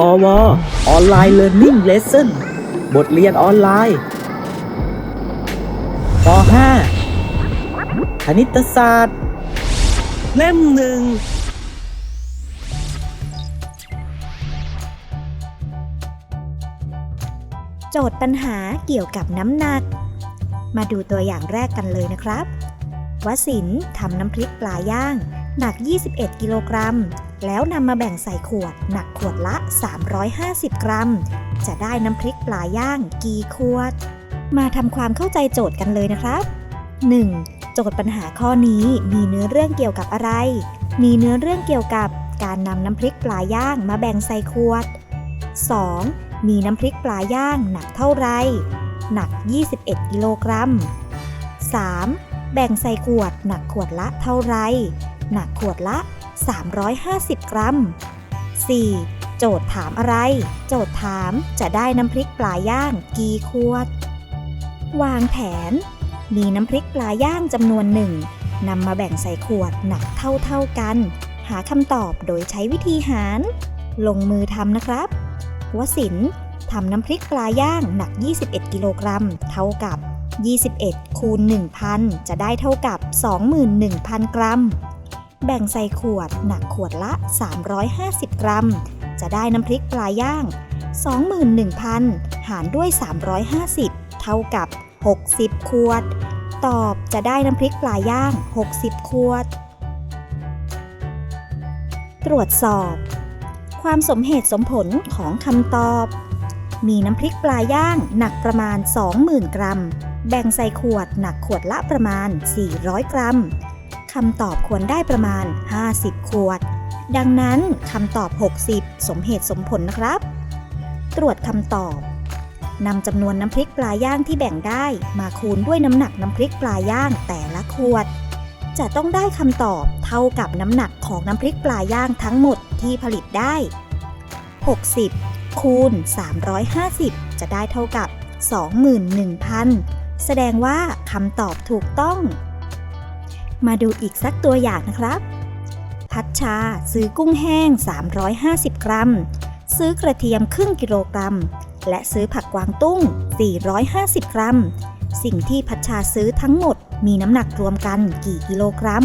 พอวออนไลน์เรียนรู้เลสเซ่นบทเรียนออนไลน์ป .5 คณิตศาสตร์ เล่มหนึ่งโจทย์ปัญหาเกี่ยวกับน้ำหนัก มาดูตัวอย่างแรกกันเลยนะครับ วสินทำน้ำพริกปลาย่าง หนัก 21 กิโลกรัม แล้วนำมาแบ่งใส่ขวด หนักขวดละ 350 กรัม จะได้น้ำพริกปลาย่างกี่ขวด มาทำความเข้าใจโจทย์กันเลยนะครับ 1. โจทย์ปัญหาข้อนี้มีเนื้อเรื่องเกี่ยวกับอะไร มีเนื้อเรื่องเกี่ยวกับการนำน้ำพริกปลาย่างมาแบ่งใส่ขวด 2. มีน้ำพริกปลาย่างหนักเท่าไร หนัก 21 กิโลกรัม 3. แบ่งใส่ขวดหนักขวดละเท่าไร หนักขวดละ 350 กรัม 4. โจทย์ถามอะไร โจทย์ถามจะได้น้ำพริกปลาย่างกี่ขวด วางแผน มีน้ำพริกปลาย่างจำนวนหนึ่งนำมาแบ่งใส่ขวดหนักเท่าๆกัน หาคำตอบโดยใช้วิธีหาร ลงมือทำนะครับ วสินทำน้ำพริกปลาย่างหนัก 21 กิโลกรัม เท่ากับ 21 คูณ 1,000 จะได้เท่ากับ 21,000 กรัม แบ่งใส่ขวดหนักขวดละ 350 กรัม จะได้น้ำพริกปลาย่าง 21,000 หารด้วย 350 เท่ากับ 60 ขวด ตอบจะได้น้ำพริกปลาย่าง 60 ขวด ตรวจสอบ ความสมเหตุสมผลของคำตอบ มีน้ำพริกปลาย่างหนักประมาณ 20,000 กรัม แบ่งใส่ขวดหนักขวดละประมาณ 400 กรัม คำตอบควรได้ประมาณ 50 ขวด ดังนั้นคำตอบ 60 สมเหตุสมผลนะครับ ตรวจคำตอบนำจำนวนน้ำพริกปลาย่างที่แบ่งได้มาคูณด้วยน้ำหนักน้ำพริกปลาย่างแต่ละขวด จะต้องได้คำตอบเท่ากับน้ำหนักของน้ำพริกปลาย่างทั้งหมดที่ผลิตได้ 60 คูณ 350 จะได้เท่ากับ 21,000 แสดงว่าคำตอบถูกต้อง มาดูอีกสักตัวอย่างนะครับ พัชชาซื้อกุ้งแห้ง 350 กรัม ซื้อกระเทียมครึ่งกิโลกรัม และซื้อผักกวางตุ้ง 450 กรัม สิ่งที่พัชชาซื้อทั้งหมดมีน้ำหนักรวมกันกี่กิโลกรัม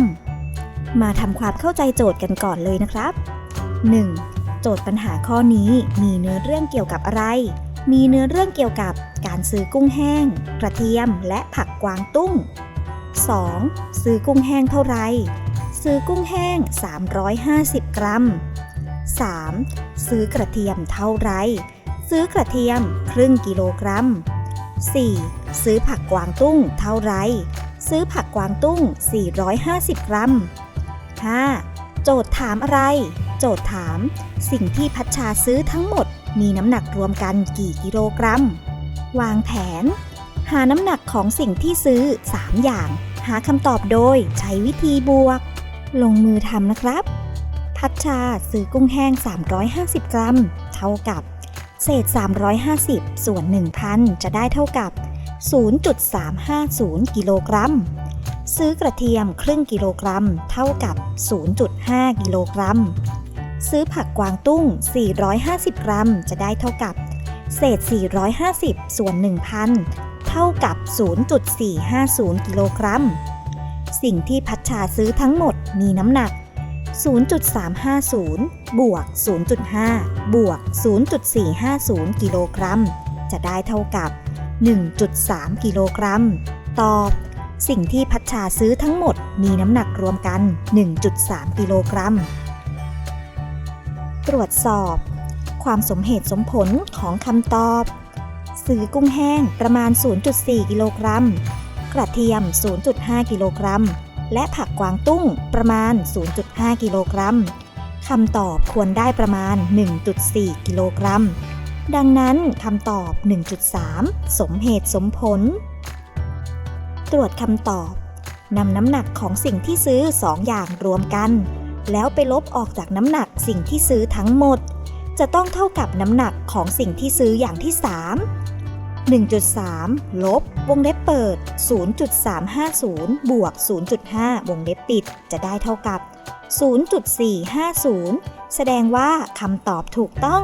มาทำความเข้าใจโจทย์กันก่อนเลยนะครับ 1. โจทย์ปัญหาข้อนี้มีเนื้อเรื่องเกี่ยวกับอะไร มีเนื้อเรื่องเกี่ยวกับการซื้อกุ้งแห้ง กระเทียม และผักกวางตุ้ง 2. ซื้อกุ้งแห้งเท่าไร ซื้อกุ้งแห้ง 350 กรัม 3. ซื้อกระเทียมเท่าไร ซื้อกระเทียมครึ่งกิโลกรัม 4. ซื้อผักกวางตุ้งเท่าไร ซื้อผักกวางตุ้ง 450 กรัม 5. โจทย์ถามอะไร โจทย์ถาม สิ่งที่พัชชาซื้อทั้งหมด มีน้ำหนักรวมกันกี่กิโลกรัม วางแผน หาน้ำหนักของสิ่งที่ซื้อ 3 อย่าง หาคำตอบโดยใช้วิธีบวก ลงมือทำนะครับ พัชชาซื้อกุ้งแห้ง 350 กรัม เท่ากับ เศษ 350 ส่วน 1,000 จะได้เท่ากับ 0.350 กิโลกรัม ซื้อกระเทียมครึ่งกิโลกรัม เท่ากับ 0.5 กิโลกรัม ซื้อผักกวางตุ้ง 450 กรัม จะได้เท่ากับ เศษ 450 ส่วน 1,000 เท่ากับ 0.450 กิโลกรัม สิ่งที่พัชชาซื้อทั้งหมดมีน้ำหนัก 0.350 บวก 0.5 บวก 0.450 กิโลกรัม จะได้เท่ากับ 1.3 กิโลกรัม ตอบสิ่งที่พัชชาซื้อทั้งหมดมีน้ำหนักรวมกัน 1.3 กิโลกรัม ตรวจสอบ ความสมเหตุสมผลของคำตอบ ซื้อกุ้งแห้งประมาณ 0.4 กิโลกรัม กระเทียม 0.5 กิโลกรัม และผักกวางตุ้งประมาณ 0.5 กิโลกรัมคำตอบควรได้ประมาณ 1.4 กิโลกรัม ดังนั้นคำตอบ 1.3 สมเหตุสมผล ตรวจคำตอบนำน้ำหนักของสิ่งที่ซื้อ 2 อย่างรวมกัน แล้วไปลบออกจากน้ำหนักสิ่งที่ซื้อทั้งหมด จะต้องเท่ากับน้ำหนักของสิ่งที่ซื้ออย่างที่ 3 1.3 ลบ วงเล็บเปิด 0.350 บวก 0.5 วงเล็บปิด จะได้เท่ากับ 0.450 แสดงว่าคำตอบถูกต้อง